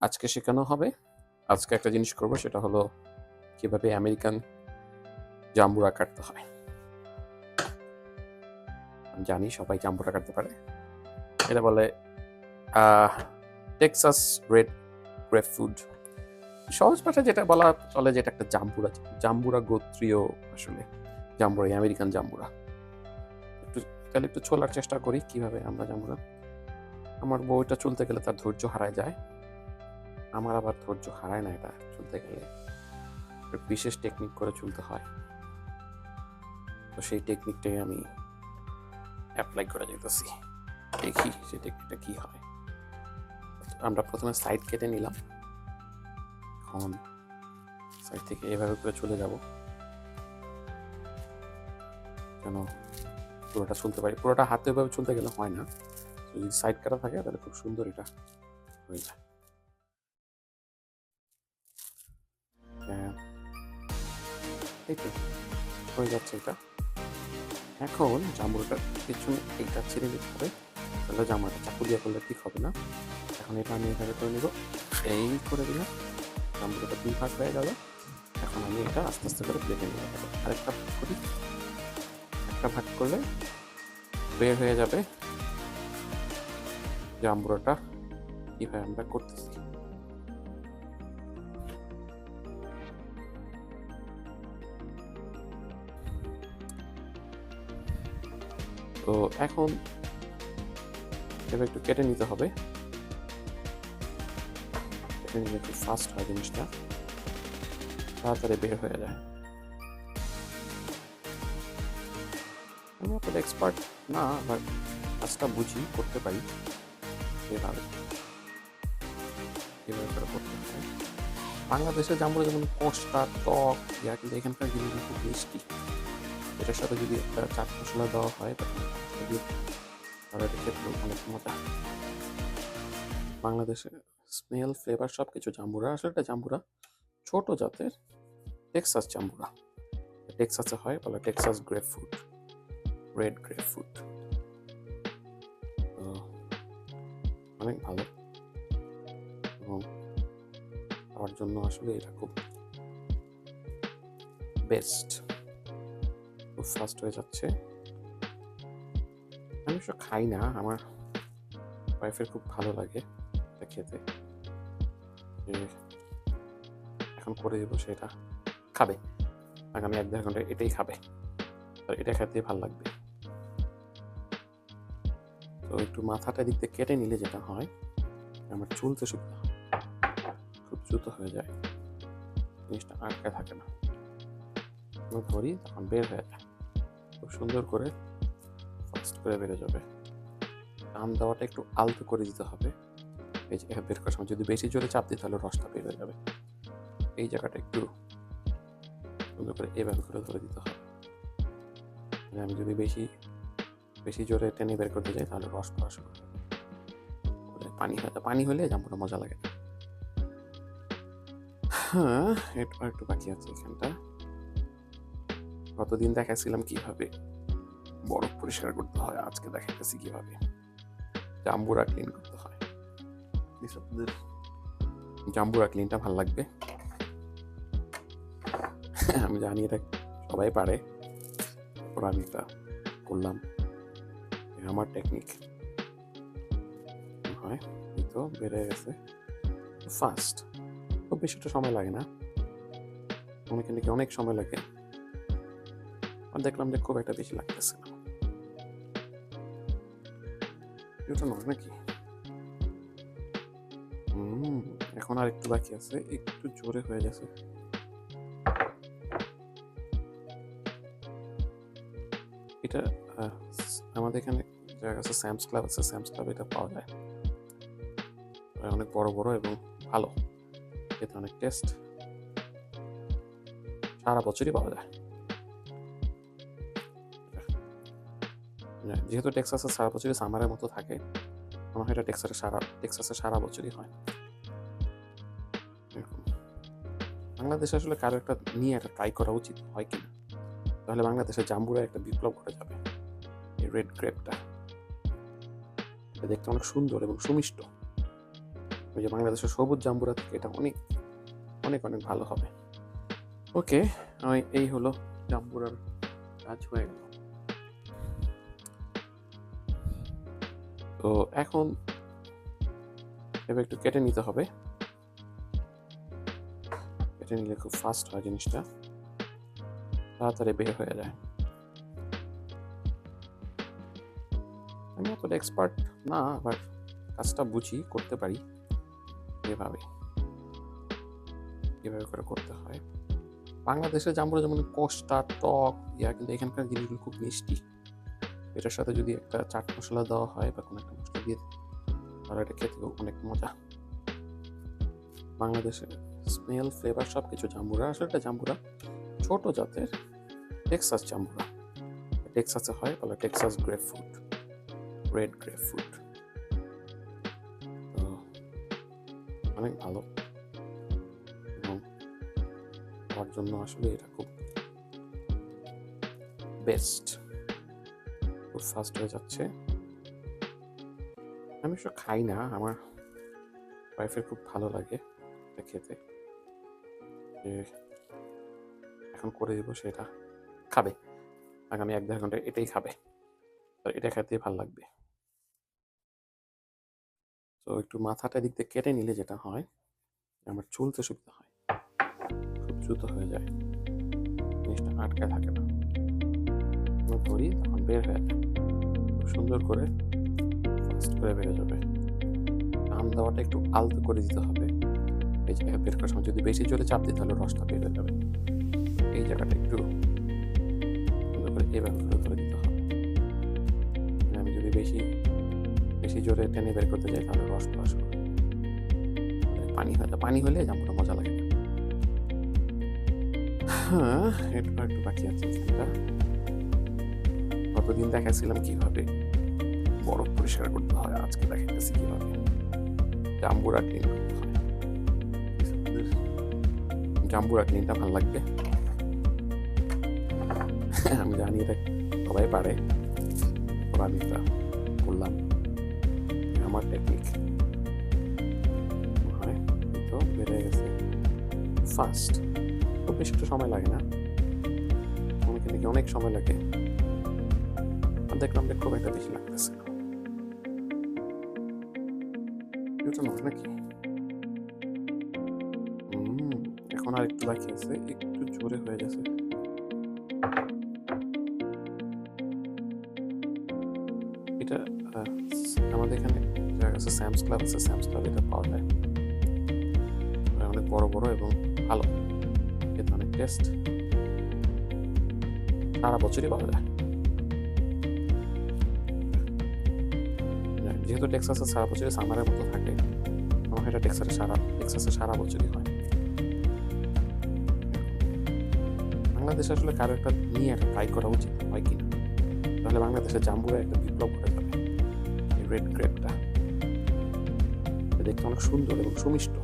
আজকে শেখানো হবে। আজকে একটা জিনিস করব, সেটা হলো কীভাবে আমেরিকান জাম্বুরা কাটতে হয়। আমি জানি সবাই জাম্বুরা কাটতে পারে। এটা বলে টেক্সাস রেড গ্রেপ ফুড সহজ ভাষায় যেটা বলা চলে যেটা একটা জাম্বুরা জাম্বুরা গোত্রীয় আসলে জাম্বুরা আমেরিকান জাম্বুরা। একটু, তাহলে একটু ছোলার চেষ্টা করি কীভাবে আমরা জাম্বুরা। আমার বউটা চলতে গেলে তার ধৈর্য হারায় যায়। আমার আবার ধৈর্য হারায় না এটা চলতে গেলে। বিশেষ টেকনিক করে চলতে হয়। তো সেই টেকনিকটাই আমি অ্যাপ্লাই করে যেতেছি দেখি সেই টেকনিকটা কী হয়। আমরা প্রথমে সাইড কেটে নিলাম। এখন সাইড থেকে এভাবে করে চলে যাব। কেন? পুরোটা চলতে পারি। পুরোটা হাতে এভাবে চলতে গেলে হয় না। যদি সাইড কাটা থাকে তাহলে খুব সুন্দর এটা। হয়ে যায়। এই হয়ে যাচ্ছে এটা। এখন জামুরটার পিছনে এইটা ছেড়ে দিতে হবে। তাহলে জামাটা চাকু দিয়ে করলে ঠিক হবে না। এখন এটা আমি এভাবে করে নেব। এই করে দিলাম। জামুরটা দুই ভাগ হয়ে গেল। এখন আমি এটা আস্তে আস্তে করে প্লেটে নিয়ে যাব আরেকটা ভাগ করি। একটা ভাগ করলে বের হয়ে যাবে জাম্বুরাটা কীভাবে আমরা করতেছি। তো এখন এবার একটু কেটে নিতে হবে। কেটে নিলে একটু ফাস্ট হয় জিনিসটা। তাড়াতাড়ি বের হয়ে যায়। আমি এক্সপার্ট না আবার কাজটা বুঝি, করতে পারি। এভাবে। এভাবে করে করতে হয়। বাংলাদেশে জামুরা যেমন কষ্টা টক ইয়া কিন্তু এখানকার জিনিসগুলো খুব মিষ্টি এটার সাথে যদি একটা চাট মশলা দেওয়া হয়, তাহলে খেতে অনেক মজা। বাংলাদেশে স্মেল ফ্লেভার সব কিছু জাম্বুরা। আসলে এটা জাম্বুরা ছোট জাতের টেক্সাস জাম্বুরা। টেক্সাসে হয়, বলে Texas grapefruit red grapefruit অনেক ভালো। এবং খাওয়ার জন্য আসলে এটা খুব বেস্ট ফাস্ট হয়ে যাচ্ছে। আমি সব খাই না, আমার ওয়াইফের খুব ভালো লাগে খেতে। এখন করে দেবো সেটা। খাবে। আগামী এক দেড় ঘণ্টা এটাই খাবে। আর এটা খেতে ভালো লাগবে। তো একটু মাথাটা দিক কেটে নিলে যেটা হয়, আমার চুলতে সুবিধা খুব দ্রুত হয়ে যায়। জিনিসটা আটকে থাকে না। ধরি, তখন বের হয়ে যায়। খুব সুন্দর করে ফাস্ট করে বেড়ে যাবে। টান দেওয়াটা একটু আলতো করে দিতে হবে। এই যে বের করার সময় যদি বেশি জোরে চাপ দিই, তাহলে রসটা বের হয়ে যাবে। এই জায়গাটা একটু সুন্দর করে এভাবে করে ধরে দিতে হবে। মানে আমি যদি বেশি বেশি জোরে টেনে বের করতে যাই, তাহলে রস পড়া শুরু পানি হয়ে পানি হলে জাম্পুটা মজা লাগে হ্যাঁ একটু বাকি আছে এখানটা। গতদিন দেখাচ্ছিলাম কীভাবে বরফ পরিষ্কার করতে হয় আজকে দেখাইতেছি কীভাবে জাম্বুরা ক্লিন করতে হয়। আপনাদের জাম্বুরা ক্লিনটা ভালো লাগবে। আমি জানি এটা সবাই পারে তারপর আমি এটা করলাম। আমার টেকনিক হয় এই তো বেড়ে গেছে। ফাস্ট খুব বেশি একটা সময় লাগে না। অনেকে নাকি অনেক সময় লাগে। আর দেখলাম যে খুব একটা বেশি লাগতেছে না। এটা নয় নাকি? হুম, এখন আর একটু বাকি আছে, একটু জোরে হয়ে গেছে। এটা আমাদের এখানে জায়গা আছে স্যামস ক্লাব আছে স্যামস ক্লাব এটা পাওয়া যায়। অনেক বড় বড় এবং ভালো। এটা অনেক টেস্ট সারা বছরই পাওয়া যায়। যেহেতু টেক্সাসে সারা বছরই সামারের মতো থাকে মনে হয় এটা টেক্সাসে সারা টেক্সাসে সারা বছরই হয়। বাংলাদেশে আসলে কারও একটা নিয়ে একটা ট্রাই করা উচিত হয় কিনা? তাহলে বাংলাদেশে জাম্বুরা একটা বিপ্লব ঘটে যাবে, এই রেড গ্রেপটা এটা দেখতে অনেক সুন্দর এবং সুমিষ্ট। ওই যে বাংলাদেশের সবুজ জাম্বুরা থেকে এটা অনেক অনেক অনেক ভালো হবে। ওকে এই হলো জাম্বুরার কাজ হয়ে গেল। তো এখন এবার একটু কেটে নিতে হবে। কেটে নিলে খুব ফাস্ট হয় জিনিসটা। তাড়াতাড়ি বের হয়ে যায়। আমি অতটা এক্সপার্ট না আবার কাজটা বুঝি, করতে পারি। এভাবে। এভাবে করে করতে হয়। বাংলাদেশের যেমন কোষ্টা টক ইয়া, কিন্তু এখানকার জিনিসগুলো খুব মিষ্টি। এটার সাথে যদি একটা চাট মশলা দেওয়া হয় বা কোনো একটা মশলা দিয়ে তাহলে এটা খেতে অনেক মজা। বাংলাদেশের স্মেল ফ্লেভার সব কিছু জাম্বুরা। আসলে একটা জাম্বুরা ছোট জাতের টেক্সাস জাম্বুরা। টেক্সাসে হয় বলে Texas grapefruit red grapefruit অনেক ভালো। এবং জন্য আসলে এটা খুব বেস্ট খুব ফাস্ট হয়ে যাচ্ছে। আমি সব খাই না, আমার ওয়াইফের খুব ভালো লাগে খেতে। এখন করে দিব সেটা। খাবে। আগামী এক দেড় ঘণ্টা এটাই খাবে। তো এটা খেতে ভালো লাগবে। তো একটু মাথাটা দিক থেকে কেটে নিলে যেটা হয়, আমার চুলতে সুবিধা হয়। খুব দ্রুত হয়ে যায়। জিনিসটা আটকায় থাকে না। ধরি, তখন বের হয়ে। খুব সুন্দর করে ফাস্ট করে হয়ে যাবে। টান দেওয়াটা একটু আলতো করে দিতে হবে। এই জায়গায় বের করার সময় যদি বেশি জোরে চাপ দিই তাহলে রসটা বের হয়ে যাবে। এই জায়গাটা একটু সুন্দর করে এইভাবে করে ধরে দিতে হবে। মানে আমি যদি বেশি বেশি জোরে টেনে বের করতে যাই, তাহলে রস পাস করে পানি হয় পানি হলে জাম্পুটা মজা লাগে হ্যাঁ একটু বাকি আছে গতদিন দেখাচ্ছিলাম কীভাবে বরফ পরিষ্কার করতে হয়, আজকে দেখাইতেছি কীভাবে। জাম্বুরা ক্লিন জাম্বুরা ক্লিনটা ভালো লাগবে। আমি জানি এটা সবাই পারে। আমি এটা করলাম। আমার টেকনিক তো বেড়ে গেছে। খুব বেশি একটু সময় লাগে না। অনেকে সময় লাগে। দেখলাম যে খুব একটা বেশি লাগতেছে এটা নয় এখন আর একটু বাকি আছে, একটু জোরে হয়ে গেছে। এটা আমাদের এখানে আছে স্যামস ক্লাব আছে স্যামস ক্লাব এটা পাওয়া যায়। অনেক বড় বড় এবং ভালো। এটা অনেক টেস্ট সারা বছরই পাওয়া যায়। যেহেতু টেক্সাসে সারা বছরই সামারের মতো থাকে, আমার এটা টেক্সাসে সারা টেক্সাসে সারা বছরই হয়। বাংলাদেশে আসলে কারও একটা নিয়ে একটা ট্রাই করা উচিত হয় কি তাহলে বাংলাদেশে জাম্বুরা একটা বিপ্লব যাবে এই রেড গ্রেপটা দেখতে অনেক সুন্দর এবং সুমিষ্ট।